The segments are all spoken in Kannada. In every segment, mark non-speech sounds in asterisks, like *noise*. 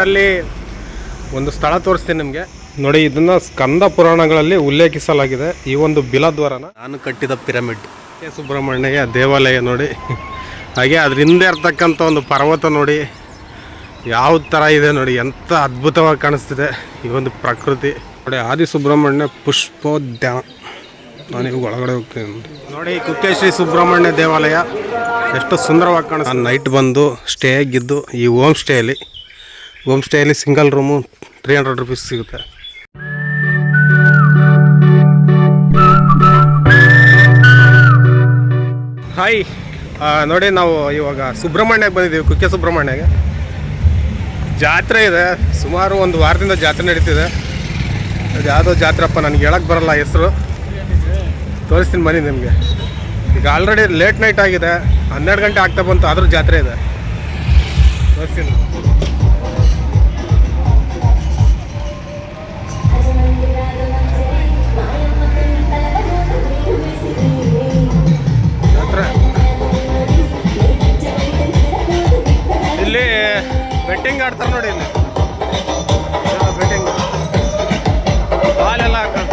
ಅಲ್ಲಿ ಒಂದು ಸ್ಥಳ ತೋರಿಸ್ತೀನಿ ನಿಮಗೆ. ನೋಡಿ ಇದನ್ನ ಸ್ಕಂದ ಪುರಾಣಗಳಲ್ಲಿ ಉಲ್ಲೇಖಿಸಲಾಗಿದೆ ಈ ಒಂದು ಬಿಲದ್ವಾರನ. ನಾನು ಕಟ್ಟಿದ ಪಿರಮಿಡ್. ಕೆ. ಸುಬ್ರಹ್ಮಣ್ಯ ದೇವಾಲಯ ನೋಡಿ. ಹಾಗೆ ಅದ್ರ ಹಿಂದೆ ಇರ್ತಕ್ಕಂಥ ಒಂದು ಪರ್ವತ ನೋಡಿ. ಯಾವ ಥರ ಇದೆ ನೋಡಿ ಎಂಥ ಅದ್ಭುತವಾಗಿ ಕಾಣಿಸ್ತಿದೆ ಈ ಒಂದು ಪ್ರಕೃತಿ. ನೋಡಿ ಆದಿ ಸುಬ್ರಹ್ಮಣ್ಯ ಪುಷ್ಪೋದ್ಯಾನ. ನಾನೀಗ ಒಳಗಡೆ ಹೋಗ್ತೀನಿ ನೋಡಿ. ಕುಕ್ಕೆ ಶ್ರೀ ಸುಬ್ರಹ್ಮಣ್ಯ ದೇವಾಲಯ. ಎಷ್ಟು ಸುಂದರವಾಗಿ ಕಾಣಿಸ್ತು ನೈಟ್ ಬಂದು ಸ್ಟೇ ಆಗಿದ್ದು ಈ ಹೋಮ್ ಸ್ಟೇಯಲ್ಲಿ home ಸ್ಟೇಯಲ್ಲಿ single room three hundred rupees ಸಿಗುತ್ತೆ. ಹಾಯ್ ನೋಡಿ ನಾವು ಇವಾಗ ಸುಬ್ರಹ್ಮಣ್ಯಕ್ಕೆ ಬಂದಿದ್ದೀವಿ, ಕುಕ್ಕೆ ಸುಬ್ರಹ್ಮಣ್ಯಗೆ. ಜಾತ್ರೆ ಇದೆ, ಸುಮಾರು ಒಂದು ವಾರದಿಂದ ಜಾತ್ರೆ ನಡೀತಿದೆ. ಅದು ಯಾವುದೋ ಜಾತ್ರೆಪ್ಪ ನನಗೆ ಹೇಳಕ್ಕೆ ಬರಲ್ಲ ಹೆಸರು. ತೋರಿಸ್ತೀನಿ ಬನ್ನಿ ನಿಮಗೆ. ಈಗ ಆಲ್ರೆಡಿ ಲೇಟ್ ನೈಟ್ ಆಗಿದೆ, ಹನ್ನೆರಡು ಗಂಟೆ ಆಗ್ತಾ ಬಂತು, ಆದರೂ ಜಾತ್ರೆ ಇದೆ. ತೋರಿಸ್ತೀನಿ. ಬೆಟ್ಟಿಂಗ್ ಆಡ್ತಾರೆ ನೋಡಿ ಇಲ್ಲಿ. ಬೆಟ್ಟಿಂಗ್. ಹಾಲೆಲ್ಲ ಹಾಕೊಂಡು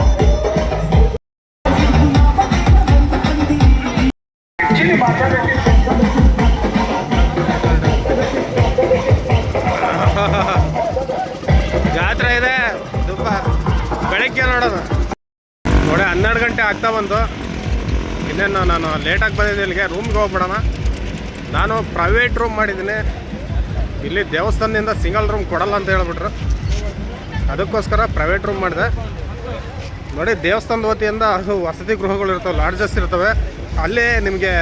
ಜಾತ್ರೆ ಇದೆ. ತುಂಬ ಬೆಳಗ್ಗೆ ನೋಡೋದು. ನೋಡಿ ಹನ್ನೆರಡು ಗಂಟೆ ಆಗ್ತಾ ಬಂತು. ಇನ್ನೇನು ನಾನು ಲೇಟಾಗಿ ಬಂದಿದ್ದೆ ಇಲ್ಲಿಗೆ. ರೂಮ್ಗೆ ಹೋಗ್ಬಿಡೋಣ. ನಾನು ಪ್ರೈವೇಟ್ ರೂಮ್ ಮಾಡಿದ್ದೀನಿ. ಇಲ್ಲಿ ದೇವಸ್ಥಾನದಿಂದ ಸಿಂಗಲ್ ರೂಮ್ ಕೊಡಲ್ಲ ಅಂತ ಹೇಳ್ಬಿಟ್ರು. ಅದಕ್ಕೋಸ್ಕರ ಪ್ರೈವೇಟ್ ರೂಮ್ ಮಾಡಿದೆ. ನೋಡಿ, ದೇವಸ್ಥಾನದ ವತಿಯಿಂದ ಅದು ವಸತಿ ಗೃಹಗಳು ಇರ್ತವೆ ಲಾಡ್ಜಸ್ ಇರ್ತವೆ. ಅಲ್ಲಿ ನಿಮಗೆ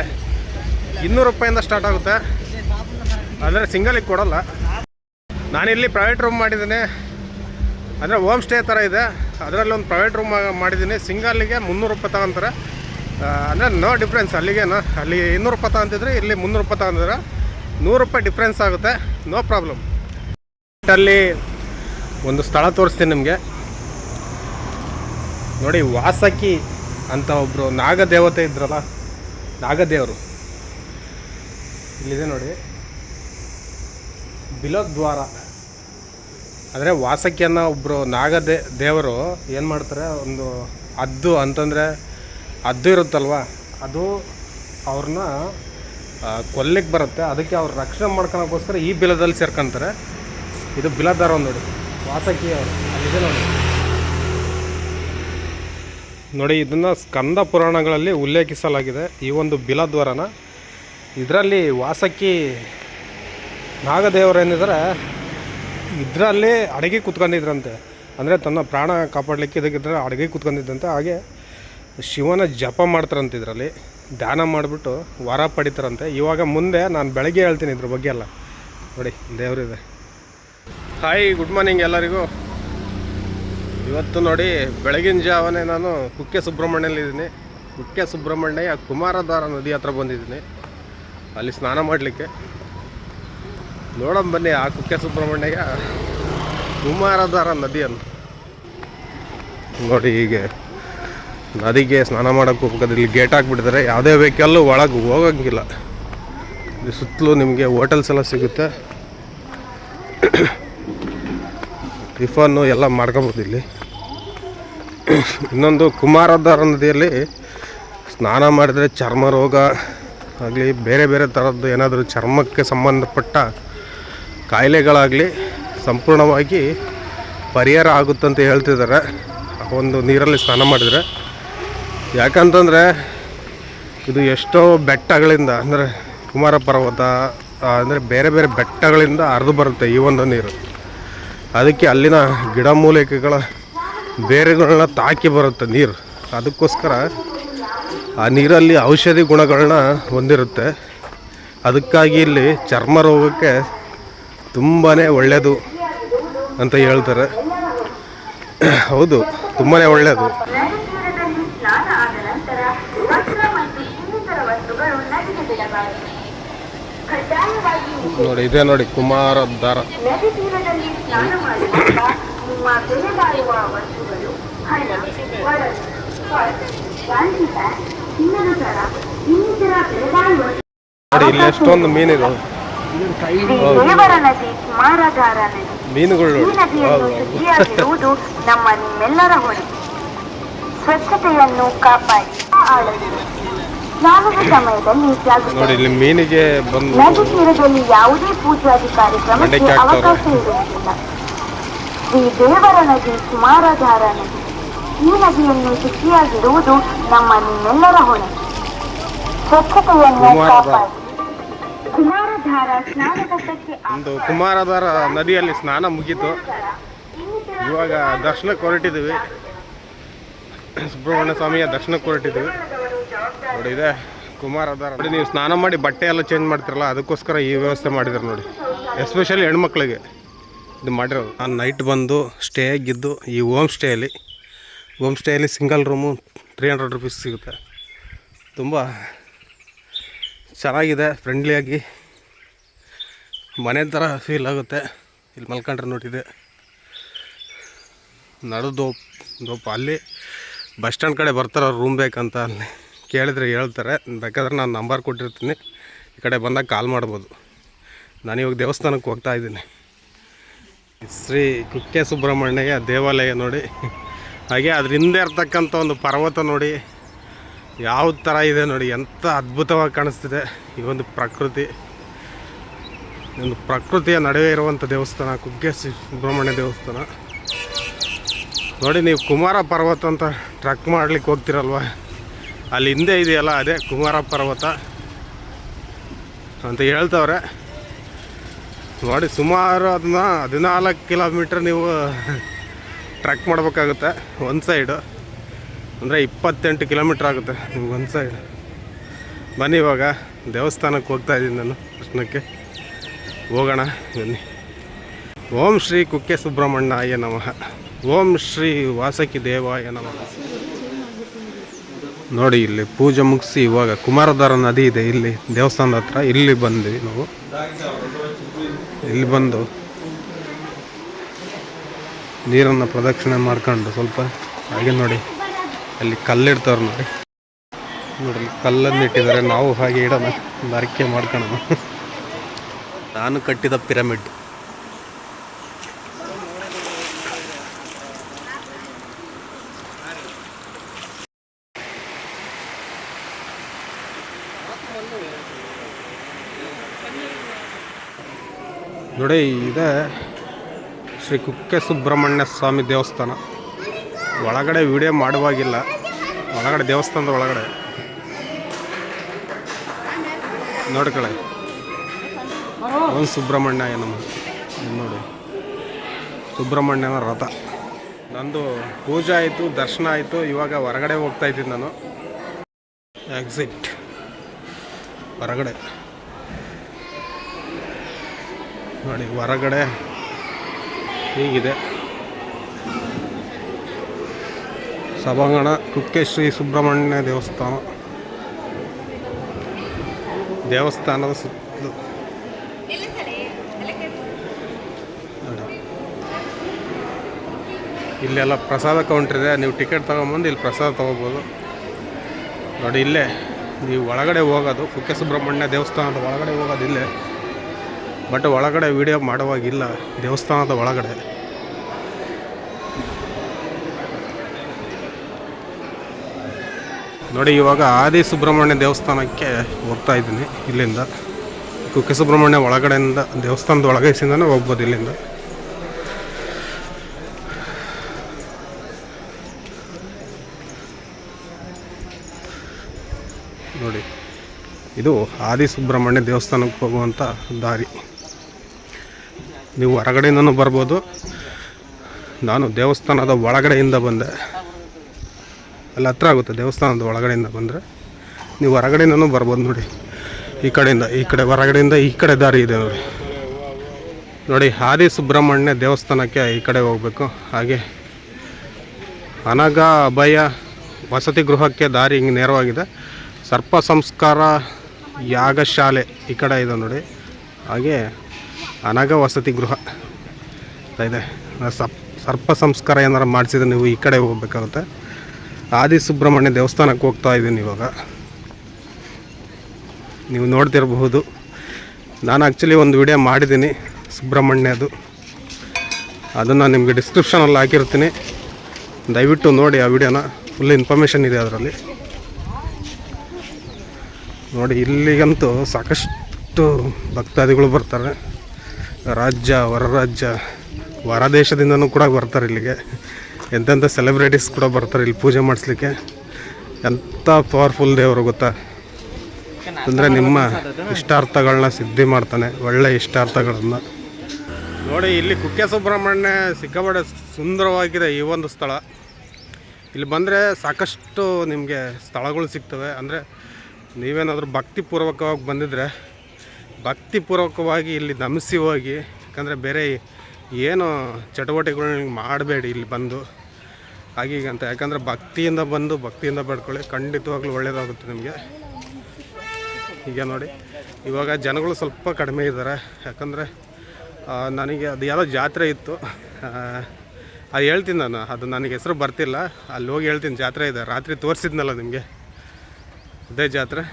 ಇನ್ನೂರು ರೂಪಾಯಿಂದ ಸ್ಟಾರ್ಟ್ ಆಗುತ್ತೆ. ಆದರೆ ಸಿಂಗಲಿಗೆ ಕೊಡಲ್ಲ. ನಾನಿಲ್ಲಿ ಪ್ರೈವೇಟ್ ರೂಮ್ ಮಾಡಿದ್ದೀನಿ. ಅಂದರೆ ಹೋಮ್ ಸ್ಟೇ ಥರ ಇದೆ. ಅದರಲ್ಲಿ ಒಂದು ಪ್ರೈವೇಟ್ ರೂಮ್ ಮಾಡಿದ್ದೀನಿ. ಸಿಂಗಲ್ಲಿಗೆ ಮುನ್ನೂರು ರೂಪಾಯಿ ತಗೊಂತಾರೆ. ಅಂದರೆ ನೋ ಡಿಫ್ರೆನ್ಸ್ ಅಲ್ಲಿಗೇನು? ಅಲ್ಲಿ ಇನ್ನೂರು ರೂಪಾಯಿ ತಗೊಂತಿದ್ರೆ ಇಲ್ಲಿ ಮುನ್ನೂರು ರೂಪಾಯಿ ತಗೊಂತಿದ್ರೆ ನೂರು ರೂಪಾಯಿ ಡಿಫ್ರೆನ್ಸ್ ಆಗುತ್ತೆ. ನೋ ಪ್ರಾಬ್ಲಮ್ ಅಲ್ಲಿ ಒಂದು ಸ್ಥಳ ತೋರಿಸ್ತೀನಿ ನಿಮಗೆ. ನೋಡಿ, ವಾಸಕಿ ಅಂತ ಒಬ್ಬರು ನಾಗದೇವತೆ ಇದ್ರಲ್ಲ, ನಾಗದೇವರು. ಇಲ್ಲಿದೆ ನೋಡಿ. ಬಿಲೋದ್ವಾರ ಅಂದರೆ ವಾಸಕಿಯನ್ನ ಒಬ್ಬರು ನಾಗದೇ, ದೇವರು ಏನು ಮಾಡ್ತಾರೆ? ಒಂದು ಅದ್ದು ಅಂತಂದರೆ ಅದ್ದು ಇರುತ್ತಲ್ವ? ಅದು ಅವ್ರನ್ನ ಕೊಲ್ಲಿಕ್ಕೆ ಬರುತ್ತೆ. ಅದಕ್ಕೆ ಅವ್ರು ರಕ್ಷಣೆ ಮಾಡ್ಕೊಳಕ್ಕೋಸ್ಕರ ಈ ಬಿಲದಲ್ಲಿ ಸೇರ್ಕೊಂತಾರೆ. ಇದು ಬಿಲದಾರ ನೋಡಿ. ವಾಸಕಿ ಅವರು. ಅಲ್ಲಿದೆ ನೋಡಿ. ನೋಡಿ, ಇದನ್ನು ಸ್ಕಂದ ಪುರಾಣಗಳಲ್ಲಿ ಉಲ್ಲೇಖಿಸಲಾಗಿದೆ. ಈ ಒಂದು ಬಿಲದ್ವಾರನ ಇದರಲ್ಲಿ ವಾಸಕ್ಕಿ ನಾಗದೇವರೇನಿದ್ದಾರೆ ಇದರಲ್ಲಿ ಅಡುಗೆ ಕೂತ್ಕೊಂಡಿದ್ರಂತೆ. ಅಂದರೆ ತನ್ನ ಪ್ರಾಣ ಕಾಪಾಡಲಿಕ್ಕೆ ಇದಕ್ಕಿದ್ರೆ ಅಡುಗೆ ಕೂತ್ಕೊಂಡಿದ್ದಂತೆ. ಹಾಗೆ ಶಿವನ ಜಪ ಮಾಡ್ತಾರಂತೆ ಇದರಲ್ಲಿ. ಧ್ಯಾನ ಮಾಡಿಬಿಟ್ಟು ವರ ಪಡಿತಾರಂತೆ. ಇವಾಗ ಮುಂದೆ ನಾನು ಬೆಳಗ್ಗೆ ಹೇಳ್ತೀನಿ ಇದ್ರ ಬಗ್ಗೆ ಎಲ್ಲ. ನೋಡಿ, ದೇವರಿದೆ. ಹಾಯ್ ಗುಡ್ ಮಾರ್ನಿಂಗ್ ಎಲ್ಲರಿಗೂ. ಇವತ್ತು ನೋಡಿ, ಬೆಳಗಿನ ಜಾವನೇ ನಾನು ಕುಕ್ಕೆ ಸುಬ್ರಹ್ಮಣ್ಯಲ್ಲಿದ್ದೀನಿ ಕುಕ್ಕೆ ಸುಬ್ರಹ್ಮಣ್ಯ ಕುಮಾರಧಾರ ನದಿ ಹತ್ರ ಬಂದಿದ್ದೀನಿ. ಅಲ್ಲಿ ಸ್ನಾನ ಮಾಡಲಿಕ್ಕೆ. ನೋಡೋಣ ಬನ್ನಿ ಆ ಕುಕ್ಕೆ ಸುಬ್ರಹ್ಮಣ್ಯ ಕುಮಾರಧಾರ ನದಿಯನ್ನು. ನೋಡಿ ಹೀಗೆ. ನದಿಗೆ ಸ್ನಾನ ಮಾಡೋಕ್ಕೆ ಹೋಗ್ಬೇಕಾದ್ರೆ ಇಲ್ಲಿ ಗೇಟ್ ಹಾಕ್ಬಿಟ್ಟಿದ್ದಾರೆ. ಯಾವುದೇ ವೆಹಿಕಲ್ಲು ಒಳಗೆ ಹೋಗಂಗಿಲ್ಲ. ಇಲ್ಲಿ ಸುತ್ತಲೂ ನಿಮಗೆ ಹೋಟೆಲ್ಸ್ ಎಲ್ಲ ಸಿಗುತ್ತೆ. *coughs* ಟಿಫನ್ನು ಎಲ್ಲ ಮಾಡ್ಕೊಬೋದು ಇಲ್ಲಿ. *coughs* ಇನ್ನೊಂದು ಕುಮಾರಧಾರ ನದಿಯಲ್ಲಿ ಸ್ನಾನ ಮಾಡಿದರೆ ಚರ್ಮ ರೋಗ ಆಗಲಿ, ಬೇರೆ ಬೇರೆ ಥರದ್ದು ಏನಾದರೂ ಚರ್ಮಕ್ಕೆ ಸಂಬಂಧಪಟ್ಟ ಕಾಯಿಲೆಗಳಾಗಲಿ ಸಂಪೂರ್ಣವಾಗಿ ಪರಿಹಾರ ಆಗುತ್ತಂತ ಹೇಳ್ತಿದ್ದಾರೆ. ಒಂದು ನೀರಲ್ಲಿ ಸ್ನಾನ ಮಾಡಿದರೆ. ಯಾಕಂತಂದರೆ ಇದು ಎಷ್ಟೋ ಬೆಟ್ಟಗಳಿಂದ, ಅಂದರೆ ಕುಮಾರ ಪರ್ವತ ಅಂದರೆ ಬೇರೆ ಬೇರೆ ಬೆಟ್ಟಗಳಿಂದ ಹರಿದು ಬರುತ್ತೆ ಈ ಒಂದು ನೀರು. ಅದಕ್ಕೆ ಅಲ್ಲಿನ ಗಿಡಮೂಲಿಕೆಗಳ ಬೇರೆಗಳನ್ನ ತಾಕಿ ಬರುತ್ತೆ ನೀರು. ಅದಕ್ಕೋಸ್ಕರ ಆ ನೀರಲ್ಲಿ ಔಷಧಿ ಗುಣಗಳನ್ನ ಹೊಂದಿರುತ್ತೆ. ಅದಕ್ಕಾಗಿ ಇಲ್ಲಿ ಚರ್ಮ ರೋಗಕ್ಕೆ ತುಂಬಾ ಒಳ್ಳೆಯದು ಅಂತ ಹೇಳ್ತಾರೆ. ಹೌದು ತುಂಬಾ ಒಳ್ಳೆಯದು ನದಿತೀರದಲ್ಲಿ ಸ್ನಾನ ಆದ ನಂತರ ವಸ್ತ್ರ ಮತ್ತು ಇನ್ನಿತರ ವಸ್ತುಗಳು ನದಿಗೆ ಬಿಡಬಾರದು ಕಡ್ಡಾಯವಾಗಿ ನೋಡಿ ಇದೆ ನೋಡಿ ಕುಮಾರ ದಾರ ನದಿ ಸ್ನಾನ ಮಾಡುವಾಗ ನಿಮ್ಮ ಬೆಲೆ ಬಾಳುವ ವಸ್ತುಗಳು ಹಣ ಒಡಲು ಪರ್ಸ್ ಗಾಂಧಿ ಬ್ಯಾಗ್ ಚಿನ್ನದ ಸರ ಇನ್ನಿತರ ಬೆಲೆ ನೋಡಿ ಇಲ್ಲಿ ಎಷ್ಟೊಂದು ಮೀನಿದೆ ದೇವರ ನದಿ ಕುಮಾರಧಾರ ನದಿ ಮೀನುಗಳು ಈ ನೋಡಿ. ನದಿಯನ್ನು ಶುಚಿಯಾಗಿರುವುದು ನಮ್ಮ ನಿಮ್ಮೆಲ್ಲರ ಹೊಣೆ. ಸ್ವಚ್ಛತೆಯನ್ನು ಕಾಪಾಡಿ. ಸ್ನಾನದ ಸಮಯದಲ್ಲಿ ನೋಡಿ ಇಲ್ಲಿ ಮೀನಿಗೆ ಬಂದು ನದಿ ತೀರದಲ್ಲಿ ಯಾವುದೇ ಪೂಜಾದಿ ಕಾರ್ಯಕ್ರಮಕ್ಕೆ. ಅವಕಾಶ ಇರುವುದಿಲ್ಲ. ಈ ದೇವರ ನದಿ ಕುಮಾರಧಾರ ನದಿ. ಈ ನದಿಯನ್ನು ಶುಚಿಯಾಗಿರುವುದು ನಮ್ಮ ನಿಮ್ಮೆಲ್ಲರ ಹೊಣೆ. ಸ್ವಚ್ಛತೆಯನ್ನು. ಕಾಪಾಡಿ. ಕುಮಾರಧಾರ ಸ್ನಾನಘಟ್ಟಕ್ಕೆ ಒಂದು ಕುಮಾರಧಾರ ನದಿಯಲ್ಲಿ ಸ್ನಾನ ಮುಗಿತು. ಇವಾಗ ದರ್ಶನಕ್ಕೆ ಹೊರಟಿದ್ದೀವಿ. ಸುಬ್ರಹ್ಮಣ್ಯ ಸ್ವಾಮಿಯ ದರ್ಶನಕ್ಕೆ ಹೊರಟಿದ್ದೀವಿ. ನೋಡಿ, ಇದೆ. ಅದಾರ ನೋಡಿ, ನೀವು ಸ್ನಾನ ಮಾಡಿ ಬಟ್ಟೆ ಎಲ್ಲ ಚೇಂಜ್ ಮಾಡ್ತಿರಲ್ಲ, ಅದಕ್ಕೋಸ್ಕರ ಈ ವ್ಯವಸ್ಥೆ ಮಾಡಿದ್ರು ನೋಡಿ. ಎಸ್ಪೆಷಲಿ ಹೆಣ್ಮಕ್ಳಿಗೆ. ಇದು ಮಾಡಿರೋದು. ನಾನು ನೈಟ್ ಬಂದು ಸ್ಟೇ ಆಗಿದ್ದು ಈ ಹೋಮ್ ಸ್ಟೇಯಲ್ಲಿ home ಸ್ಟೇಯಲ್ಲಿ single room three hundred rupees ಸಿಗುತ್ತೆ. ತುಂಬ ಚೆನ್ನಾಗಿದೆ ಫ್ರೆಂಡ್ಲಿಯಾಗಿ ಮನೆ ಥರ ಫೀಲ್ ಆಗುತ್ತೆ. ಇಲ್ಲಿ ಮಲ್ಕೊಂಡ್ರೆ ನೋಡಿದೆ ನಡೆದು ದೋಪ. ಅಲ್ಲಿ ಬಸ್ ಸ್ಟ್ಯಾಂಡ್ ಕಡೆ ಬರ್ತಾರೆ ರೂಮ್ ಬೇಕಂತ ಅಲ್ಲಿ. ಕೇಳಿದ್ರೆ ಹೇಳ್ತಾರೆ. ಬೇಕಾದ್ರೆ ನಾನು ನಂಬರ್ ಕೊಟ್ಟಿರ್ತೀನಿ. ಈ ಕಡೆ ಬಂದಾಗ ಕಾಲ್ ಮಾಡ್ಬೋದು. ನಾನು ಇವಾಗ ದೇವಸ್ಥಾನಕ್ಕೆ ಹೋಗ್ತಾ ಇದ್ದೀನಿ. ಶ್ರೀ ಕುಕ್ಕೆ ಸುಬ್ರಹ್ಮಣ್ಯ ದೇವಾಲಯ ನೋಡಿ. ಹಾಗೆ ಅದ್ರ ಹಿಂದೆ ಇರ್ತಕ್ಕಂಥ ಒಂದು ಪರ್ವತ ನೋಡಿ. ಯಾವ ಥರ ಇದೆ ನೋಡಿ. ಎಂಥ ಅದ್ಭುತವಾಗಿ ಕಾಣಿಸ್ತಿದೆ. ಈ ಒಂದು ಪ್ರಕೃತಿ. ಒಂದು ಪ್ರಕೃತಿಯ ನಡುವೆ ಇರುವಂಥ ದೇವಸ್ಥಾನ ಕುಗ್ಗೆ ಸುಬ್ರಹ್ಮಣ್ಯ ದೇವಸ್ಥಾನ. ನೋಡಿ, ನೀವು ಕುಮಾರ ಪರ್ವತ ಅಂತ ಟ್ರಕ್ ಮಾಡ್ಲಿಕ್ಕೆ ಹೋಗ್ತಿರಲ್ವ? ಅಲ್ಲಿ ಹಿಂದೆ ಇದೆಯಲ್ಲ, ಅದೇ ಕುಮಾರ ಪರ್ವತ ಅಂತ ಹೇಳ್ತವ್ರೆ. ನೋಡಿ, ಸುಮಾರು ಅದನ್ನ ಹದಿನಾಲ್ಕು ಕಿಲೋಮೀಟ್ರ್ ನೀವು ಟ್ರ್ಯಾಕ್ ಮಾಡಬೇಕಾಗುತ್ತೆ, ಒಂದು ಸೈಡು. ಅಂದರೆ ಇಪ್ಪತ್ತೆಂಟು ಕಿಲೋಮೀಟ್ರ್ ಆಗುತ್ತೆ ನಿಮ್ಗೆ ಒಂದು ಸೈಡ್. ಬನ್ನಿ ಇವಾಗ, ದೇವಸ್ಥಾನಕ್ಕೆ ಹೋಗ್ತಾ ಇದ್ದೀನಿ ನಾನು ಕೃಷ್ಣಕ್ಕೆ ಹೋಗೋಣ, ಬನ್ನಿ. ಓಂ ಶ್ರೀ ಕುಕ್ಕೆ ಸುಬ್ರಹ್ಮಣ್ಯ ನಮಃ. ಓಂ ಶ್ರೀ ವಾಸಕಿ ದೇವಾಯ ನಮಃ. ನೋಡಿ ಇಲ್ಲಿ ಪೂಜೆ ಮುಗಿಸಿ ಇವಾಗ ಕುಮಾರಧಾರ ನದಿ ಇದೆ ಇಲ್ಲಿ ದೇವಸ್ಥಾನದ ಹತ್ರ. ಇಲ್ಲಿ ಬಂದ್ವಿ ನಾವು. ಇಲ್ಲಿ ಬಂದು ನೀರನ್ನು ಪ್ರದಕ್ಷಿಣೆ ಮಾಡ್ಕೊಂಡು ಸ್ವಲ್ಪ ಹಾಗೆ ನೋಡಿ. ಅಲ್ಲಿ ಕಲ್ಲಿಡ್ತವ್ರು ನೋಡಿ. ನೋಡಿ ಕಲ್ಲನ್ನು ಇಟ್ಟಿದ್ದಾರೆ. ನಾವು ಹಾಗೆ ಇಡೋಣ. ಬರಕೆ ಮಾಡ್ಕೊಳ್ಳೋಣ ನಾನು ಕಟ್ಟಿದ ಪಿರಮಿಡ್. ನೋಡಿ, ಇದೆ ಶ್ರೀ ಕುಕ್ಕೆ ಸುಬ್ರಹ್ಮಣ್ಯ ಸ್ವಾಮಿ ದೇವಸ್ಥಾನ. ಒಳಗಡೆ ವಿಡಿಯೋ ಮಾಡುವಾಗಿಲ್ಲ. ಒಳಗಡೆ, ದೇವಸ್ಥಾನದ ಒಳಗಡೆ. ನೋಡ್ಕೊಳ್ಳಿ ಒಂದು ಸುಬ್ರಹ್ಮಣ್ಯ ನಮ್ಮ ನೋಡಿ. ಸುಬ್ರಹ್ಮಣ್ಯನ ರಥ. ನಂದು ಪೂಜೆ ಆಯಿತು, ದರ್ಶನ ಆಯಿತು. ಇವಾಗ ಹೊರಗಡೆ ಹೋಗ್ತಾ ಇದ್ದೀನಿ ನಾನು. ಎಕ್ಸಿಟ್ ಹೊರಗಡೆ. ನೋಡಿ, ಹೊರಗಡೆ ಹೀಗಿದೆ. ಸಭಾಂಗಣ ಕುಕ್ಕೆ ಶ್ರೀ ಸುಬ್ರಹ್ಮಣ್ಯ ದೇವಸ್ಥಾನ. ದೇವಸ್ಥಾನದ ಸುತ್ತಲೂ. ಇಲ್ಲೆಲ್ಲ ಪ್ರಸಾದ ಕೌಂಟ್ರ್ ಇದೆ. ನೀವು ಟಿಕೆಟ್ ತೊಗೊಂಬಂದು ಇಲ್ಲಿ ಪ್ರಸಾದ ತೊಗೋಬೋದು. ನೋಡಿ, ಇಲ್ಲೇ ನೀವು ಒಳಗಡೆ ಹೋಗೋದು, ಕುಕ್ಕೆ ಸುಬ್ರಹ್ಮಣ್ಯ ದೇವಸ್ಥಾನದ ಒಳಗಡೆ ಹೋಗೋದು ಇಲ್ಲೇ. ಬಟ್ ಒಳಗಡೆ ವಿಡಿಯೋ ಮಾಡುವಾಗಿಲ್ಲ, ದೇವಸ್ಥಾನದ ಒಳಗಡೆ. ನೋಡಿ, ಇವಾಗ ಆದಿ ಸುಬ್ರಹ್ಮಣ್ಯ ದೇವಸ್ಥಾನಕ್ಕೆ ಹೋಗ್ತಾ ಇದ್ದೀನಿ, ಇಲ್ಲಿಂದ. ಕುಕ್ಕೆ ಸುಬ್ರಹ್ಮಣ್ಯ ಒಳಗಡೆಯಿಂದ ದೇವಸ್ಥಾನದ ಒಳಗೈಸಿಂದನೇ ಹೋಗ್ಬೋದು ಇಲ್ಲಿಂದ. ನೋಡಿ, ಇದು ಆದಿ ಸುಬ್ರಹ್ಮಣ್ಯ ದೇವಸ್ಥಾನಕ್ಕೆ ಹೋಗುವಂಥ ದಾರಿ. ನೀವು ಹೊರಗಡೆಯಿಂದನೂ ಬರ್ಬೋದು. ನಾನು ದೇವಸ್ಥಾನದ ಒಳಗಡೆಯಿಂದ ಬಂದೆ. ಅಲ್ಲಿ ಹತ್ರ ಆಗುತ್ತೆ, ದೇವಸ್ಥಾನದ ಒಳಗಡೆಯಿಂದ ಬಂದರೆ. ನೀವು ಹೊರಗಡೆಯಿಂದನೂ ಬರ್ಬೋದು ನೋಡಿ. ಈ ಕಡೆಯಿಂದ, ಈ ಕಡೆ, ಹೊರಗಡೆಯಿಂದ ಈ ಕಡೆ ದಾರಿ ಇದೆ ನೋಡಿ. ನೋಡಿ ಹಾದಿ ಸುಬ್ರಹ್ಮಣ್ಯ ದೇವಸ್ಥಾನಕ್ಕೆ ಈ ಕಡೆ ಹೋಗಬೇಕು. ಹಾಗೆ ಅನಗ ಅಭಯ ವಸತಿ ಗೃಹಕ್ಕೆ ದಾರಿ ಹಿಂಗೆ ನೇರವಾಗಿದೆ. ಸರ್ಪ ಸಂಸ್ಕಾರ ಯಾಗಶಾಲೆ ಈ ಕಡೆ ಇದೆ ನೋಡಿ. ಹಾಗೆ ಅನಗ ವಸತಿ ಗೃಹ ಇದೆ. ಸಪ್ ಸರ್ಪ ಸಂಸ್ಕಾರ ಏನಾರು ಮಾಡಿಸಿದ್ರೆ ನೀವು ಈ ಕಡೆ ಹೋಗ್ಬೇಕಾಗುತ್ತೆ. ಆದಿ ಸುಬ್ರಹ್ಮಣ್ಯ ದೇವಸ್ಥಾನಕ್ಕೆ ಹೋಗ್ತಾ ಇದ್ದೀನಿ ಇವಾಗ. ನೀವು ನೋಡ್ತಿರಬಹುದು. ನಾನು ಆ್ಯಕ್ಚುಲಿ ಒಂದು ವಿಡಿಯೋ ಮಾಡಿದ್ದೀನಿ ಸುಬ್ರಹ್ಮಣ್ಯದು. ಅದನ್ನು ನಿಮಗೆ ಡಿಸ್ಕ್ರಿಪ್ಷನಲ್ಲಿ ಹಾಕಿರ್ತೀನಿ. ದಯವಿಟ್ಟು ನೋಡಿ ಆ ವಿಡಿಯೋನ ಫುಲ್ ಇನ್ಫಾರ್ಮೇಷನ್ ಇದೆ ಅದರಲ್ಲಿ. ನೋಡಿ ಇಲ್ಲಿಗಂತೂ ಸಾಕಷ್ಟು ಭಕ್ತಾದಿಗಳು ಬರ್ತಾರೆ. ರಾಜ್ಯ ಹೊರ ರಾಜ್ಯ ಹೊರ ದೇಶದಿಂದನೂ ಕೂಡ ಬರ್ತಾರೆ ಇಲ್ಲಿಗೆ. ಎಂತೆಂಥ ಸೆಲೆಬ್ರಿಟೀಸ್ ಕೂಡ ಬರ್ತಾರೆ ಇಲ್ಲಿ ಪೂಜೆ ಮಾಡಿಸ್ಲಿಕ್ಕೆ. ಎಂಥ ಪವರ್ಫುಲ್ ದೇವರು ಗೊತ್ತಾ? ಅಂದರೆ ನಿಮ್ಮ ಇಷ್ಟಾರ್ಥಗಳನ್ನ ಸಿದ್ಧಿ ಮಾಡ್ತಾನೆ, ಒಳ್ಳೆ ಇಷ್ಟಾರ್ಥಗಳನ್ನು. ನೋಡಿ, ಇಲ್ಲಿ ಕುಕ್ಕೆ ಸುಬ್ರಹ್ಮಣ್ಯ ಸಿಕ್ಕಾಪಟ್ಟೆ ಸುಂದರವಾಗಿದೆ ಈ ಒಂದು ಸ್ಥಳ. ಇಲ್ಲಿ ಬಂದರೆ ಸಾಕಷ್ಟು ನಿಮಗೆ ಸ್ಥಳಗಳು ಸಿಗ್ತವೆ. ಅಂದರೆ ನೀವೇನಾದರೂ ಭಕ್ತಿಪೂರ್ವಕವಾಗಿ ಬಂದಿದ್ದರೆ ಭಕ್ತಿಪೂರ್ವಕವಾಗಿ ಇಲ್ಲಿ ನಮಿಸಿ ಹೋಗಿ, ಯಾಕಂದರೆ ಬೇರೆ ಏನು ಚಟುವಟಿಕೆಗಳನ್ನ ಮಾಡಬೇಡಿ ಇಲ್ಲಿ ಬಂದು. ಅಂತ, ಯಾಕಂದರೆ ಭಕ್ತಿಯಿಂದ ಬಂದು, ಭಕ್ತಿಯಿಂದ ಪಡ್ಕೊಳ್ಳಿ ಖಂಡಿತವಾಗ್ಲೂ ಒಳ್ಳೆಯದಾಗುತ್ತೆ ನಿಮಗೆ. ಈಗ ನೋಡಿ, ಇವಾಗ ಜನಗಳು ಸ್ವಲ್ಪ ಕಡಿಮೆ ಇದ್ದಾರೆ. ಯಾಕಂದರೆ ನನಗೆ ಅದು ಯಾವುದೋ ಜಾತ್ರೆ ಇತ್ತು. ಅದು ಹೇಳ್ತೀನಿ ನಾನು, ಅದು ನನಗೆ ಹೆಸರು ಬರ್ತಿಲ್ಲ. ಅಲ್ಲಿ ಹೋಗಿ ಹೇಳ್ತೀನಿ, ಜಾತ್ರೆ ಇದೆ. ರಾತ್ರಿ ತೋರಿಸಿದ್ನಲ್ಲ ನಿಮಗೆ? ಅದೇ ಜಾತ್ರೆ.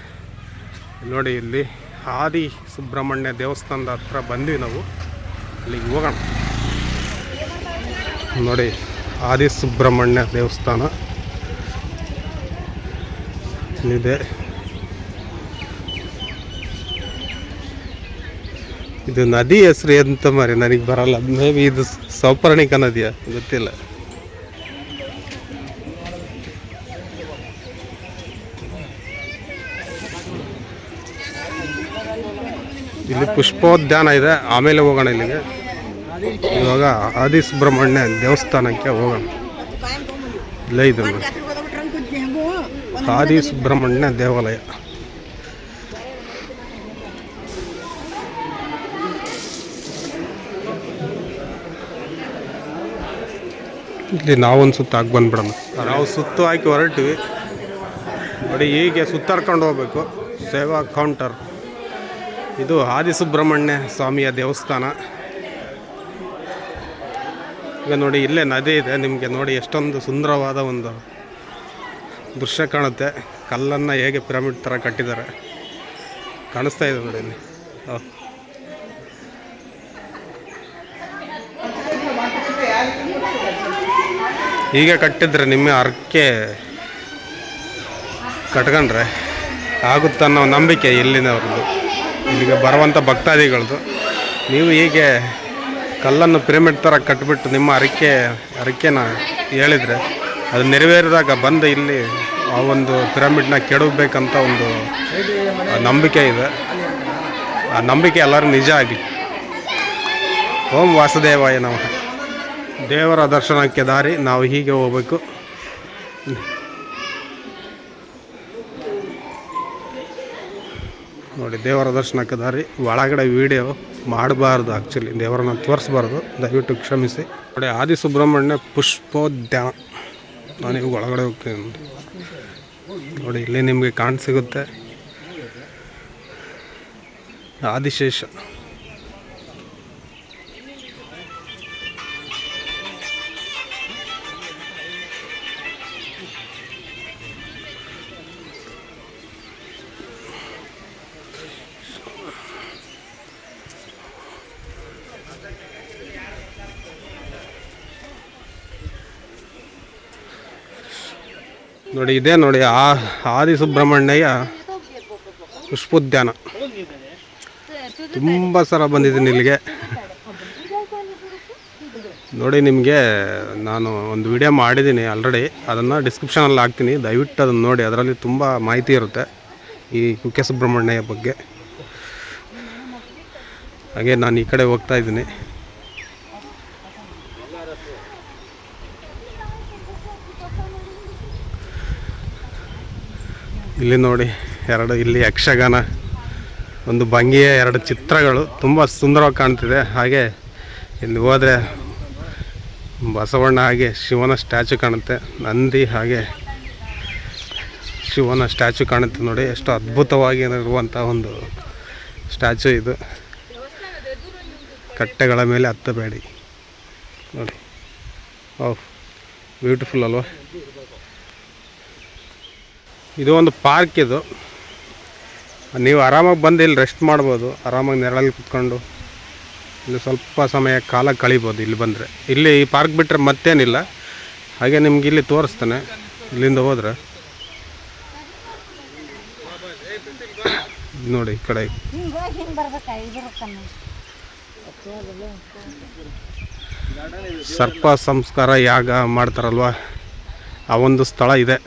ನೋಡಿ ಇಲ್ಲಿ. ಆದಿ ಸುಬ್ರಹ್ಮಣ್ಯ ದೇವಸ್ಥಾನದ ಹತ್ರ ಬಂದ್ವಿ ನಾವು. ಅಲ್ಲಿಗೆ ಹೋಗೋಣ. ನೋಡಿ ಆದಿ ಸುಬ್ರಹ್ಮಣ್ಯ ದೇವಸ್ಥಾನ. ಇದೆ ಇದು ನದಿ ಹೆಸರು ಎಂತ ಮಾರಿ ನನಗೆ ಬರಲ್ಲ. ಮೇ ಬಿ ಇದು ಸೌಪರ್ಣಿಕ ನದಿಯ? ಗೊತ್ತಿಲ್ಲ. ಇಲ್ಲಿ ಪುಷ್ಪೋದ್ಯಾನ ಇದೆ. ಆಮೇಲೆ ಹೋಗೋಣ ಇಲ್ಲಿಗೆ. ಇವಾಗ ಆದಿ ಸುಬ್ರಹ್ಮಣ್ಯ ದೇವಸ್ಥಾನಕ್ಕೆ ಹೋಗೋಣ. ಆದಿ ಸುಬ್ರಹ್ಮಣ್ಯ ದೇವಾಲಯ. ಇಲ್ಲಿ ನಾವೊಂದು ಸುತ್ತ ಹಾಕಿ ಬಂದ್ಬಿಡೋಣ. ನಾವು ಸುತ್ತು ಹಾಕಿ ಹೊರಟಿವಿ. ನೋಡಿ, ಹೀಗೆ ಸುತ್ತಾಡ್ಕೊಂಡು ಹೋಗ್ಬೇಕು. ಸೇವಾ ಕೌಂಟರ್ ಇದು ಆದಿಸುಬ್ರಹ್ಮಣ್ಯ ಸ್ವಾಮಿಯ ದೇವಸ್ಥಾನ. ಈಗ ನೋಡಿ, ಇಲ್ಲೇ ನದಿ ಇದೆ. ನಿಮಗೆ ನೋಡಿ ಎಷ್ಟೊಂದು ಸುಂದರವಾದ ಒಂದು ದೃಶ್ಯ ಕಾಣುತ್ತೆ. ಕಲ್ಲನ್ನು ಹೇಗೆ ಪಿರಮಿಡ್ ಥರ ಕಟ್ಟಿದ್ದಾರೆ. ಕಾಣಿಸ್ತಾ ಇದೆ ನೋಡಿ ಇಲ್ಲಿ. ಹೀಗೆ ಕಟ್ಟಿದ್ರೆ ನಿಮ್ಮ ಅರ್ಕೆ ಕಟ್ಕೊಂಡ್ರೆ ಆಗುತ್ತನ್ನೋ ನಂಬಿಕೆ ಇಲ್ಲಿನವ್ರದ್ದು. ಇಲ್ಲಿಗೆ ಬರುವಂಥ ಭಕ್ತಾದಿಗಳದು. ನೀವು ಹೀಗೆ ಕಲ್ಲನ್ನು ಪಿರಮಿಡ್ ಥರ ಕಟ್ಟಿಬಿಟ್ಟು ನಿಮ್ಮ ಅರಿಕೆ ಅರಿಕೆನ ಹೇಳಿದರೆ ಅದು ನೆರವೇರಿದಾಗ ಬಂದು ಇಲ್ಲಿ ಆ ಒಂದು ಪಿರಮಿಡ್ನ ಕೆಡಬೇಕಂತ ಒಂದು ನಂಬಿಕೆ ಇದೆ. ಆ ನಂಬಿಕೆ ಎಲ್ಲರೂ ನಿಜ ಆಗಲಿ ಓಂ ವಾಸುದೇವಾಯ ನಮಃ. ದೇವರ ದರ್ಶನಕ್ಕೆ ದಾರಿ, ನಾವು ಹೀಗೆ ಹೋಗ್ಬೇಕು. ನೋಡಿ, ದೇವರ ದರ್ಶನಕ್ಕೆ ದಾರಿ. ಒಳಗಡೆ ವಿಡಿಯೋ ಮಾಡಬಾರ್ದು ಆ್ಯಕ್ಚುಲಿ ದೇವರನ್ನ ತೋರಿಸ್ಬಾರ್ದು. ದಯವಿಟ್ಟು ಕ್ಷಮಿಸಿ. ನೋಡಿ ಆದಿ ಸುಬ್ರಹ್ಮಣ್ಯ ಪುಷ್ಪೋದ್ಯಾನ ನಾನೀಗ ಒಳಗಡೆ ಹೋಗ್ತೀನಿ ನೋಡಿ. ನೋಡಿ, ಇಲ್ಲಿ ನಿಮಗೆ ಕಾಣ ಸಿಗುತ್ತೆ. ಆದಿಶೇಷ. ನೋಡಿ, ಇದೇ ನೋಡಿ, ಆ ಆದಿ ಪುಷ್ಪೋದ್ಯಾನ. ತುಂಬ ಸಲ ಬಂದಿದ್ದೀನಿ ಇಲ್ಲಿಗೆ. ನೋಡಿ, ನಿಮಗೆ ನಾನು ಒಂದು ವಿಡಿಯೋ ಮಾಡಿದ್ದೀನಿ ಆಲ್ರೆಡಿ ಅದನ್ನು ಡಿಸ್ಕ್ರಿಪ್ಷನಲ್ಲಿ ಹಾಕ್ತೀನಿ. ದಯವಿಟ್ಟು ಅದನ್ನು ನೋಡಿ, ಅದರಲ್ಲಿ ತುಂಬ ಮಾಹಿತಿ ಇರುತ್ತೆ ಈ ಕುಕ್ಕೆ ಸುಬ್ರಹ್ಮಣ್ಯ ಬಗ್ಗೆ. ಹಾಗೆ ನಾನು ಈ ಕಡೆ ಹೋಗ್ತಾ ಇದ್ದೀನಿ. ಇಲ್ಲಿ ನೋಡಿ, ಎರಡು ಇಲ್ಲಿ ಯಕ್ಷಗಾನ, ಒಂದು ಭಂಗಿಯ ಎರಡು ಚಿತ್ರಗಳು ತುಂಬ ಸುಂದರವಾಗಿ ಕಾಣ್ತಿದೆ. ಹಾಗೆ ಇಲ್ಲಿ ಹೋದರೆ ಬಸವಣ್ಣ ಹಾಗೆ ಶಿವನ ಸ್ಟ್ಯಾಚು ಕಾಣುತ್ತೆ, ನಂದಿ ಹಾಗೆ ಶಿವನ ಸ್ಟ್ಯಾಚು ಕಾಣುತ್ತೆ ನೋಡಿ. ಎಷ್ಟು ಅದ್ಭುತವಾಗಿ ಇರುವಂಥ ಒಂದು ಸ್ಟ್ಯಾಚು ಇದು. ಕಟ್ಟೆಗಳ ಮೇಲೆ ಹತ್ತಬೇಡಿ. ನೋಡಿ. ಓಹ್, ಬ್ಯೂಟಿಫುಲ್ ಅಲ್ವಾ? ಇದು ಒಂದು ಪಾರ್ಕ್ ಇದು. ನೀವು ಆರಾಮಾಗಿ ಬಂದು ಇಲ್ಲಿ ರೆಸ್ಟ್ ಮಾಡ್ಬೋದು, ಆರಾಮಾಗಿ ನೆರಳಲ್ಲಿ ಕುತ್ಕೊಂಡು. ಇಲ್ಲಿ ಸ್ವಲ್ಪ ಸಮಯ ಕಾಲ ಕಳಿಬೋದು ಇಲ್ಲಿ ಬಂದರೆ. ಇಲ್ಲಿ ಈ ಪಾರ್ಕ್ ಬಿಟ್ಟರೆ ಮತ್ತೇನಿಲ್ಲ. ಹಾಗೆ ನಿಮ್ಗೆ ಇಲ್ಲಿ ತೋರಿಸ್ತಾನೆ, ಇಲ್ಲಿಂದ ಹೋದ್ರೆ. ನೋಡಿ ಈ ಕಡೆ. ಸರ್ಪ ಸಂಸ್ಕಾರ ಯಾಗ ಮಾಡ್ತಾರಲ್ವ? ಆ ಒಂದು ಸ್ಥಳ ಇದೆ.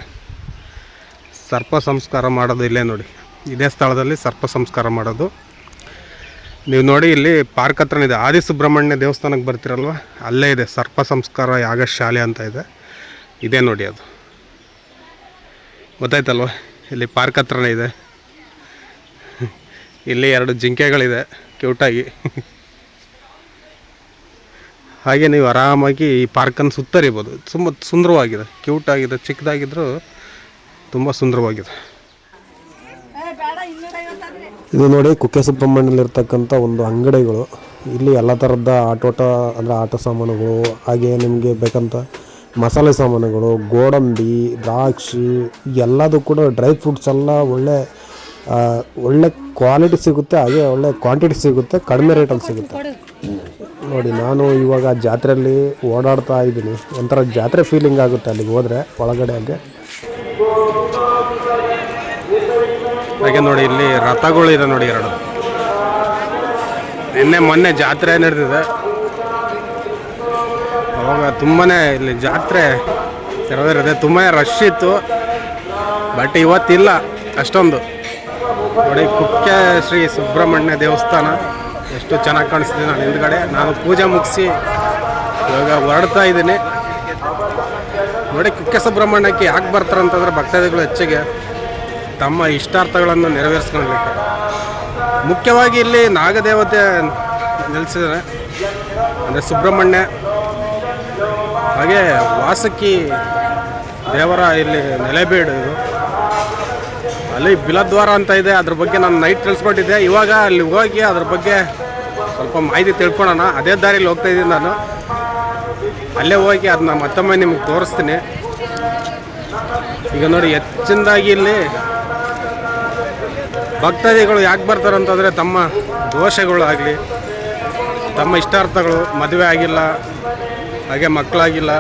ಸರ್ಪ ಸಂಸ್ಕಾರ ಮಾಡೋದು ಇಲ್ಲೇ ನೋಡಿ. ಇದೇ ಸ್ಥಳದಲ್ಲಿ ಸರ್ಪ ಸಂಸ್ಕಾರ ಮಾಡೋದು. ನೀವು ನೋಡಿ ಇಲ್ಲಿ ಪಾರ್ಕ್ ಹತ್ರನೇ ಇದೆ. ಆದಿ ಸುಬ್ರಹ್ಮಣ್ಯ ದೇವಸ್ಥಾನಕ್ಕೆ ಬರ್ತಿರಲ್ವ? ಅಲ್ಲೇ ಇದೆ. ಸರ್ಪ ಸಂಸ್ಕಾರ ಯಾಗ ಶಾಲೆ ಅಂತ ಇದೆ. ಇದೇ ನೋಡಿ ಅದು. ಗೊತ್ತಾಯ್ತಲ್ವ? ಇಲ್ಲಿ ಪಾರ್ಕ್ ಹತ್ರನೇ ಇದೆ. ಇಲ್ಲಿ ಎರಡು ಜಿಂಕೆಗಳಿದೆ. ಕ್ಯೂಟಾಗಿ. ಹಾಗೆ ನೀವು ಆರಾಮಾಗಿ ಈ ಪಾರ್ಕನ್ನು ಸುತ್ತರಿಬೋದು. ತುಂಬ ಸುಂದರವಾಗಿದೆ. ಕ್ಯೂಟಾಗಿದೆ. ಚಿಕ್ಕದಾಗಿದ್ದರೂ ತುಂಬ ಸುಂದರವಾಗಿದೆ. ಇದು ನೋಡಿ ಕುಕ್ಕೆ ಸುಬ್ರಹ್ಮಣ್ಯದಲ್ಲಿರ್ತಕ್ಕಂಥ ಒಂದು ಅಂಗಡಿಗಳು. ಇಲ್ಲಿ ಎಲ್ಲ ಥರದ ಆಟೋಟ ಅಂದರೆ ಆಟ ಸಾಮಾನುಗಳು ಹಾಗೆ ನಿಮಗೆ ಬೇಕಂತ ಮಸಾಲೆ ಸಾಮಾನುಗಳು ಗೋಡಂಬಿ ದ್ರಾಕ್ಷಿ ಎಲ್ಲದೂ ಕೂಡ ಡ್ರೈ ಫ್ರೂಟ್ಸ್ ಎಲ್ಲ ಒಳ್ಳೆ ಒಳ್ಳೆ ಕ್ವಾಲಿಟಿ ಸಿಗುತ್ತೆ ಹಾಗೆ ಒಳ್ಳೆ ಕ್ವಾಂಟಿಟಿ ಸಿಗುತ್ತೆ ಕಡಿಮೆ ರೇಟಲ್ಲಿ ಸಿಗುತ್ತೆ. ನೋಡಿ ನಾನು ಇವಾಗ ಜಾತ್ರೆಯಲ್ಲಿ ಓಡಾಡ್ತಾ ಇದ್ದೀನಿ. ಒಂಥರ ಜಾತ್ರೆ ಫೀಲಿಂಗ್ ಆಗುತ್ತೆ ಅಲ್ಲಿಗೆ ಹೋದರೆ ಒಳಗಡೆ ಹಾಗೆ. ಹಾಗೆ ನೋಡಿ ಇಲ್ಲಿ ರಥಗಳು ಇದೆ ನೋಡಿ ಎರಡು. ನಿನ್ನೆ ಮೊನ್ನೆ ಜಾತ್ರೆ ನಡೆದಿದೆ. ಅವಾಗ ತುಂಬಾ ಇಲ್ಲಿ ಜಾತ್ರೆ ತೆರೆದಿರುತ್ತೆ ತುಂಬಾ ರಶ್ ಇತ್ತು. ಬಟ್ ಇವತ್ತಿಲ್ಲ ಅಷ್ಟೊಂದು. ನೋಡಿ ಕುಕ್ಕೆ ಶ್ರೀ ಸುಬ್ರಹ್ಮಣ್ಯ ದೇವಸ್ಥಾನ. ಎಷ್ಟು ಚೆನ್ನಾಗಿ ಕಾಣಿಸ್ತಿದೆ ನಾನು ಹಿಂದ್ಗಡೆ. ನಾನು ಪೂಜೆ ಮುಗಿಸಿ ಇವಾಗ ಹೊರಡ್ತಾ ಇದ್ದೀನಿ. ನೋಡಿ ಕುಕ್ಕೆ ಸುಬ್ರಹ್ಮಣ್ಯಕ್ಕೆ ಯಾಕೆ ಬರ್ತಾರೆ ಅಂತಂದ್ರೆ ಭಕ್ತಾದಿಗಳು ಹೆಚ್ಚಿಗೆ ತಮ್ಮ ಇಷ್ಟಾರ್ಥಗಳನ್ನು ನೆರವೇರಿಸ್ಕೊಳ್ಲಿಕ್ಕೆ ಮುಖ್ಯವಾಗಿ ಇಲ್ಲಿ ನಾಗದೇವತೆ ನೆಲೆಸಿದ್ದಾರೆ. ಅಂದರೆ ಸುಬ್ರಹ್ಮಣ್ಯ, ಹಾಗೆ ವಾಸಕಿ ದೇವರ ಇಲ್ಲಿ ನೆಲೆಬೀಡು ಇದು ಅಲ್ಲಿ ಬಿಲದ್ವಾರ ಅಂತ ಇದೆ, ಅದ್ರ ಬಗ್ಗೆ ನಾನು ನೈಟ್ ತಿಳಿಸ್ಕೊಟ್ಟಿದ್ದೆ. ಇವಾಗ ಅಲ್ಲಿ ಹೋಗಿ ಅದ್ರ ಬಗ್ಗೆ ಸ್ವಲ್ಪ ಮಾಹಿತಿ ತಿಳ್ಕೊಳೋಣ ಅದೇ ದಾರಿಯಲ್ಲಿ ಹೋಗ್ತಾ ಇದ್ದೀನಿ ನಾನು. ಅಲ್ಲೇ ಹೋಗಿ ಅದನ್ನ ಮತ್ತೊಮ್ಮೆ ನಿಮಗೆ ತೋರಿಸ್ತೀನಿ. ಈಗ ನೋಡಿ, ಹೆಚ್ಚಿನದಾಗಿ ಇಲ್ಲಿ ಭಕ್ತಾದಿಗಳು ಯಾಕೆ ಬರ್ತಾರೆ ಅಂತಂದರೆ ತಮ್ಮ ದೋಷಗಳು ಆಗಲಿ, ತಮ್ಮ ಇಷ್ಟಾರ್ಥಗಳು ಮದುವೆ ಆಗಿಲ್ಲ, ಹಾಗೆ ಮಕ್ಕಳಾಗಿಲ್ಲ,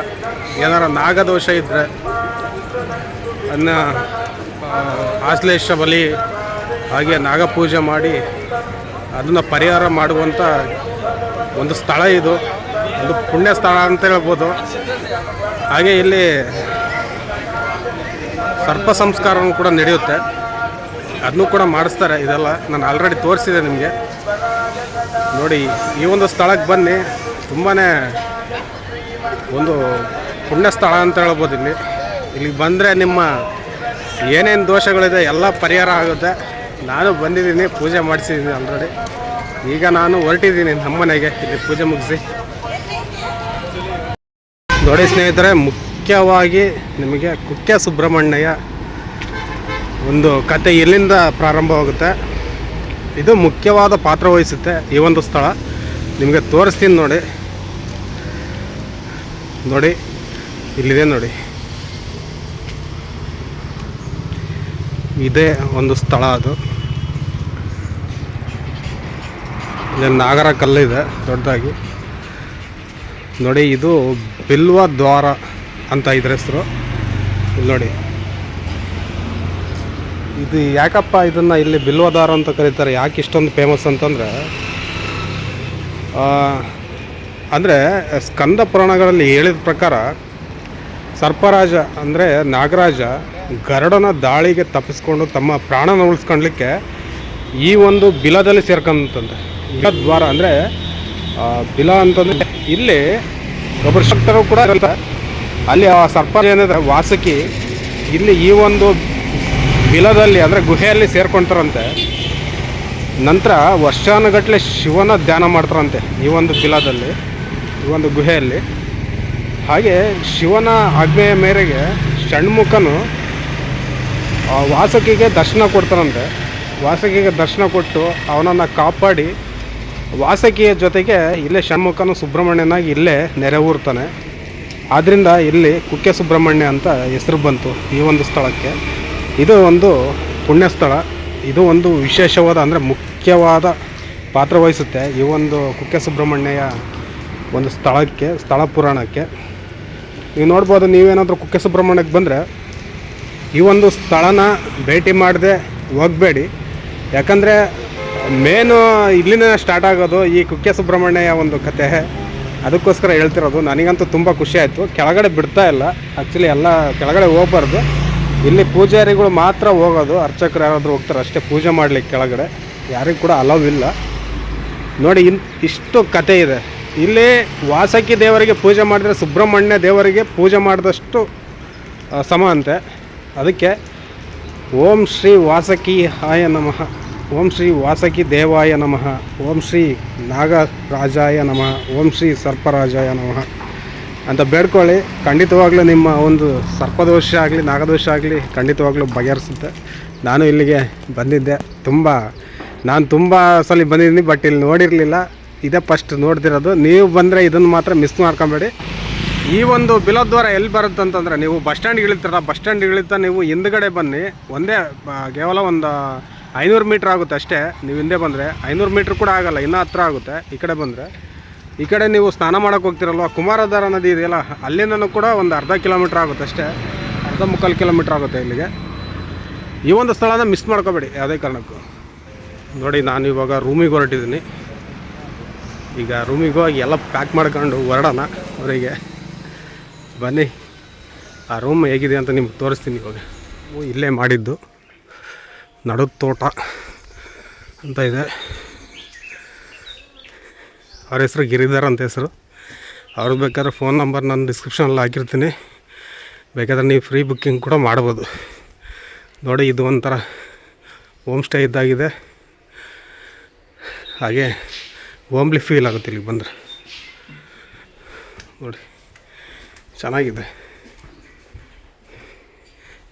ಏನಾರ ನಾಗದೋಷ ಇದ್ದರೆ ಅದನ್ನ ಆಶ್ಲೇಷ ಬಲಿ, ಹಾಗೆ ನಾಗಪೂಜೆ ಮಾಡಿ ಅದನ್ನು ಪರಿಹಾರ ಮಾಡುವಂಥ ಒಂದು ಸ್ಥಳ ಇದು, ಒಂದು ಪುಣ್ಯ ಸ್ಥಳ ಅಂತ ಹೇಳ್ಬೋದು. ಹಾಗೆ ಇಲ್ಲಿ ಸರ್ಪ ಸಂಸ್ಕಾರವೂ ಕೂಡ ನಡೆಯುತ್ತೆ. ಅದನ್ನು ಕೂಡ ಮಾಡಿಸ್ತಾರೆ. ಇದೆಲ್ಲ ನಾನು ಆಲ್ರೆಡಿ ತೋರಿಸಿದೆ ನಿಮಗೆ. ನೋಡಿ, ಈ ಒಂದು ಸ್ಥಳಕ್ಕೆ ಬನ್ನಿ. ತುಂಬಾ ಒಂದು ಪುಣ್ಯ ಸ್ಥಳ ಅಂತ ಹೇಳ್ಬೋದು ಇಲ್ಲಿ. ಇಲ್ಲಿಗೆ ಬಂದರೆ ನಿಮ್ಮ ಏನೇನು ದೋಷಗಳಿದೆ, ಎಲ್ಲ ಪರಿಹಾರ ಆಗುತ್ತೆ. ನಾನು ಬಂದಿದ್ದೀನಿ, ಪೂಜೆ ಮಾಡಿಸಿದ್ದೀನಿ ಆಲ್ರೆಡಿ ಈಗ ನಾನು ಹೊರಟಿದ್ದೀನಿ ನಮ್ಮನೆಗೆ ಇಲ್ಲಿ ಪೂಜೆ ಮುಗಿಸಿ. ನೋಡಿ ಸ್ನೇಹಿತರೆ, ಮುಖ್ಯವಾಗಿ ನಿಮಗೆ ಕುಕ್ಕೆ ಸುಬ್ರಹ್ಮಣ್ಯ ಒಂದು ಕತೆ ಎಲ್ಲಿಂದ ಪ್ರಾರಂಭವಾಗುತ್ತೆ? ಇದು ಮುಖ್ಯವಾದ ಪಾತ್ರ ವಹಿಸುತ್ತೆ ಈ ಒಂದು ಸ್ಥಳ. ನಿಮಗೆ ತೋರಿಸ್ತೀನಿ ನೋಡಿ. ನೋಡಿ, ಇಲ್ಲಿದೆ ನೋಡಿ. ಇದೇ ಒಂದು ಸ್ಥಳ ಅದು. ಇಲ್ಲಿ ನಾಗರ ಇದೆ, ದೊಡ್ಡದಾಗಿ. ನೋಡಿ, ಇದು ಬಿಲ್ವ ದ್ವಾರ ಅಂತ ಇದ್ರ ಹೆಸರು. ಇಲ್ಲಿ ನೋಡಿ. ಇದು ಯಾಕಪ್ಪ ಇದನ್ನು ಇಲ್ಲಿ ಬಿಲ್ವದಾರ ಅಂತ ಕರೀತಾರೆ? ಯಾಕೆ ಇಷ್ಟೊಂದು ಫೇಮಸ್ ಅಂತಂದರೆ ಅಂದರೆ ಸ್ಕಂದ ಪುರಾಣಗಳಲ್ಲಿ ಹೇಳಿದ ಪ್ರಕಾರ ಸರ್ಪರಾಜ ಅಂದರೆ ನಾಗರಾಜ ಗರಡನ ದಾಳಿಗೆ ತಪ್ಪಿಸ್ಕೊಂಡು ತಮ್ಮ ಪ್ರಾಣನ ಉಳಿಸ್ಕೊಳ್ಲಿಕ್ಕೆ ಈ ಒಂದು ಬಿಲದಲ್ಲಿ ಸೇರ್ಕೊಂತಂತೆ ಬಿಲದ್ವಾರ ಅಂದರೆ ಬಿಲ ಅಂತಂದರೆ ಇಲ್ಲಿ ಒಬ್ಬರು ಶಕ್ತರು ಕೂಡ ಅಲ್ಲಿ ಆ ಸರ್ಪರಾಜ ಏನಿದೆ, ವಾಸಕಿ, ಇಲ್ಲಿ ಈ ಒಂದು ಬಿಲದಲ್ಲಿ ಅಂದರೆ ಗುಹೆಯಲ್ಲಿ ಸೇರ್ಕೊಳ್ತಾರಂತೆ ನಂತರ ವರ್ಷಾನುಗಟ್ಟಲೆ ಶಿವನ ಧ್ಯಾನ ಮಾಡ್ತಾರಂತೆ ಈ ಒಂದು ಬಿಲದಲ್ಲಿ, ಈ ಒಂದು ಗುಹೆಯಲ್ಲಿ. ಹಾಗೆ ಶಿವನ ಆಜ್ಞೆಯ ಮೇರೆಗೆ ಷಣ್ಮುಖನು ವಾಸಕಿಗೆ ದರ್ಶನ ಕೊಡ್ತಾರಂತೆ. ವಾಸಕಿಗೆ ದರ್ಶನ ಕೊಟ್ಟು ಅವನನ್ನು ಕಾಪಾಡಿ ವಾಸಕಿಯ ಜೊತೆಗೆ ಇಲ್ಲೇ ಷಣ್ಮುಖನು ಸುಬ್ರಹ್ಮಣ್ಯನಾಗಿ ಇಲ್ಲೇ ನೆರೆವೂರ್ತಾನೆ ಆದ್ದರಿಂದ ಇಲ್ಲಿ ಕುಕ್ಕೆ ಸುಬ್ರಹ್ಮಣ್ಯ ಅಂತ ಹೆಸರು ಬಂತು ಈ ಒಂದು ಸ್ಥಳಕ್ಕೆ. ಇದು ಒಂದು ಪುಣ್ಯಸ್ಥಳ. ಇದು ಒಂದು ವಿಶೇಷವಾದ ಅಂದರೆ ಮುಖ್ಯವಾದ ಪಾತ್ರ ವಹಿಸುತ್ತೆ. ಈ ಒಂದು ಕುಕ್ಕೆ ಸುಬ್ರಹ್ಮಣ್ಯ ಒಂದು ಸ್ಥಳಕ್ಕೆ, ಸ್ಥಳ ಪುರಾಣಕ್ಕೆ. ನೀವು ನೋಡ್ಬೋದು, ನೀವೇನಾದರೂ ಕುಕ್ಕೆ ಸುಬ್ರಹ್ಮಣ್ಯಕ್ಕೆ ಬಂದರೆ ಈ ಒಂದು ಸ್ಥಳನ ಭೇಟಿ ಮಾಡದೆ ಹೋಗಬೇಡಿ. ಯಾಕಂದರೆ ಮೇನು ಇಲ್ಲಿನ ಸ್ಟಾರ್ಟ್ ಆಗೋದು ಈ ಕುಕ್ಕೆ ಸುಬ್ರಹ್ಮಣ್ಯ ಒಂದು ಕತೆ. ಅದಕ್ಕೋಸ್ಕರ ಹೇಳ್ತಿರೋದು, ನನಗಂತೂ ತುಂಬ ಖುಷಿ ಆಯಿತು. ಕೆಳಗಡೆ ಬಿಡ್ತಾ ಇಲ್ಲ. ಆ್ಯಕ್ಚುಲಿ ಎಲ್ಲ ಕೆಳಗಡೆ ಹೋಗ್ಬಾರ್ದು. ಇಲ್ಲಿ ಪೂಜಾರಿಗಳು ಮಾತ್ರ ಹೋಗೋದು. ಅರ್ಚಕರು ಯಾರಾದರೂ ಹೋಗ್ತಾರೆ, ಅಷ್ಟೇ ಪೂಜೆ ಮಾಡಲಿಕ್ಕೆ ಕೆಳಗಡೆ. ಯಾರಿಗೂ ಕೂಡ ಅಲವ್ ಇಲ್ಲ. ನೋಡಿ, ಇನ್ ಇಷ್ಟು ಕತೆ ಇದೆ. ಇಲ್ಲಿ ವಾಸಕಿ ದೇವರಿಗೆ ಪೂಜೆ ಮಾಡಿದರೆ ಸುಬ್ರಹ್ಮಣ್ಯ ದೇವರಿಗೆ ಪೂಜೆ ಮಾಡಿದಷ್ಟು ಸಮ ಅಂತೆ. ಅದಕ್ಕೆ ಓಂ ಶ್ರೀ ವಾಸಕಿ ಹಾಯ ನಮಃ. ಓಂ ಶ್ರೀ ವಾಸಕಿ ದೇವಾಯ ನಮಃ. ಓಂ ಶ್ರೀ ನಾಗರಾಜಾಯ ನಮಃ. ಓಂ ಶ್ರೀ ಸರ್ಪರಾಜಾಯ ನಮಃ. ಅಂತ ಬೇಡ್ಕೊಳ್ಳಿ. ಖಂಡಿತವಾಗ್ಲೂ ನಿಮ್ಮ ಒಂದು ಸರ್ಪದೋಷ ಆಗಲಿ ನಾಗದೋಷ ಆಗಲಿ ಖಂಡಿತವಾಗ್ಲೂ ಬಗೆಹರಿಸುತ್ತೆ. ನಾನು ಇಲ್ಲಿಗೆ ಬಂದಿದ್ದೆ. ತುಂಬ, ನಾನು ತುಂಬ ಸಲ ಬಂದಿದ್ದೀನಿ, ಬಟ್ ಇಲ್ಲಿ ನೋಡಿರಲಿಲ್ಲ. ಇದೇ ಫಸ್ಟ್ ನೋಡ್ತಿರೋದು. ನೀವು ಬಂದರೆ ಇದನ್ನು ಮಾತ್ರ ಮಿಸ್ ಮಾಡ್ಕೊಬೇಡಿ. ಈ ಒಂದು ಬಿಲೋದ್ವಾರ ಎಲ್ಲಿ ಬರುತ್ತೆ ಅಂತಂದರೆ, ನೀವು ಬಸ್ ಸ್ಟ್ಯಾಂಡ್ ಇಳಿತೀರ ಬಸ್ ಸ್ಟ್ಯಾಂಡ್ ಇಳಿತಾ ನೀವು ಹಿಂದ್ಗಡೆ ಬನ್ನಿ. ಒಂದೇ ಕೇವಲ ಒಂದು ಐನೂರು ಮೀಟ್ರ್ ಆಗುತ್ತೆ ಅಷ್ಟೇ. ನೀವು ಹಿಂದೆ ಬಂದರೆ, ಐನೂರು ಮೀಟ್ರ್ ಕೂಡ ಆಗಲ್ಲ, ಇನ್ನೂ ಹತ್ರ ಆಗುತ್ತೆ. ಈ ಕಡೆ ಬಂದರೆ. ಈ ಕಡೆ ನೀವು ಸ್ನಾನ ಮಾಡೋಕೆ ಹೋಗ್ತಿರಲ್ವ? ಕುಮಾರಧಾರ ನದಿ ಇದೆಯಲ್ಲ, ಅಲ್ಲಿಂದನೂ ಕೂಡ ಒಂದು ಅರ್ಧ ಕಿಲೋಮೀಟ್ರ್ ಆಗುತ್ತೆ ಅಷ್ಟೇ. ಅರ್ಧ ಮುಕ್ಕಾಲು ಕಿಲೋಮೀಟ್ರ್ ಆಗುತ್ತೆ ಇಲ್ಲಿಗೆ. ಈ ಒಂದು ಸ್ಥಳನ ಮಿಸ್ ಮಾಡ್ಕೋಬೇಡಿ, ಯಾವುದೇ ಕಾರಣಕ್ಕೂ. ನೋಡಿ, ನಾನು ಇವಾಗ ರೂಮಿಗೆ ಹೊರಟಿದ್ದೀನಿ. ಈಗ ರೂಮಿಗೆ ಹೋಗಿ ಎಲ್ಲ ಪ್ಯಾಕ್ ಮಾಡ್ಕೊಂಡು ಹೊರಡೋಣ ಅವರಿಗೆ. ಬನ್ನಿ, ಆ ರೂಮ್ ಹೇಗಿದೆ ಅಂತ ನಿಮ್ಗೆ ತೋರಿಸ್ತೀನಿ ಇವಾಗ. ಇಲ್ಲೇ ಮಾಡಿದ್ದು. ನಡು ತೋಟ ಅಂತ ಇದೆ. ಅವ್ರ ಹೆಸರು ಗಿರಿಧರ್ ಅಂತ ಹೆಸರು. ಅವ್ರಿಗೆ ಬೇಕಾದ್ರೆ ಫೋನ್ ನಂಬರ್ ನಾನು ಡಿಸ್ಕ್ರಿಪ್ಷನಲ್ಲಿ ಹಾಕಿರ್ತೀನಿ. ಬೇಕಾದ್ರೆ ನೀವು ಫ್ರೀ ಬುಕ್ಕಿಂಗ್ ಕೂಡ ಮಾಡ್ಬೋದು. ನೋಡಿ, ಇದು ಒಂಥರ ಹೋಮ್ ಸ್ಟೇ ಇದ್ದಾಗಿದೆ. ಹಾಗೆ ಹೋಮ್ಲಿ ಫೀಲ್ ಆಗುತ್ತೆ ಇಲ್ಲಿಗೆ ಬಂದರೆ. ನೋಡಿ, ಚೆನ್ನಾಗಿದೆ.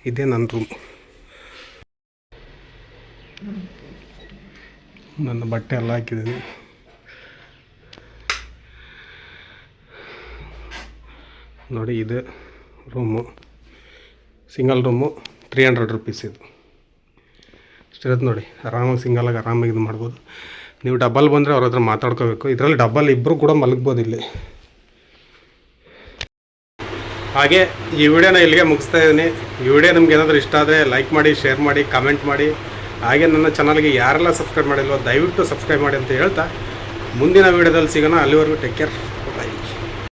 ಇದೇ ನನ್ನ ರೂಮ್ ನನ್ನ ಬಟ್ಟೆ ಎಲ್ಲ ಹಾಕಿದ್ದೀನಿ. ನೋಡಿ, ಇದು room. Single room three hundred rupees ಇದು. ಇಷ್ಟಿರುತ್ತೆ ನೋಡಿ, ಆರಾಮಾಗಿ ಸಿಂಗಲಾಗಿ ಆರಾಮಾಗಿ ಇದು ಮಾಡ್ಬೋದು. ನೀವು ಡಬಲ್ ಬಂದರೆ ಅವ್ರ ಹತ್ರ ಮಾತಾಡ್ಕೋಬೇಕು. ಇದರಲ್ಲಿ ಡಬಲ್ ಇಬ್ಬರು ಕೂಡ ಮಲಗ್ಬೋದು ಇಲ್ಲಿ. ಹಾಗೆ ಈ ವಿಡಿಯೋನ ಇಲ್ಲಿಗೆ ಮುಗಿಸ್ತಾ ಇದ್ದೀನಿ. ಈ ವಿಡಿಯೋ ನಿಮ್ಗೆ ಏನಾದರೂ ಇಷ್ಟ ಆದರೆ ಲೈಕ್ ಮಾಡಿ ಶೇರ್ ಮಾಡಿ ಕಮೆಂಟ್ ಮಾಡಿ. ಹಾಗೆ ನನ್ನ ಚಾನಲ್ಗೆ ಯಾರೆಲ್ಲ ಸಬ್ಸ್ಕ್ರೈಬ್ ಮಾಡಿಲ್ವೋ ದಯವಿಟ್ಟು ಸಬ್ಸ್ಕ್ರೈಬ್ ಮಾಡಿ ಅಂತ ಹೇಳ್ತಾ. ಮುಂದಿನ ವಿಡಿಯೋದಲ್ಲಿ ಸಿಗೋಣ. ಅಲ್ಲಿವರೆಗೂ ಟೇಕ್ ಕೇರ್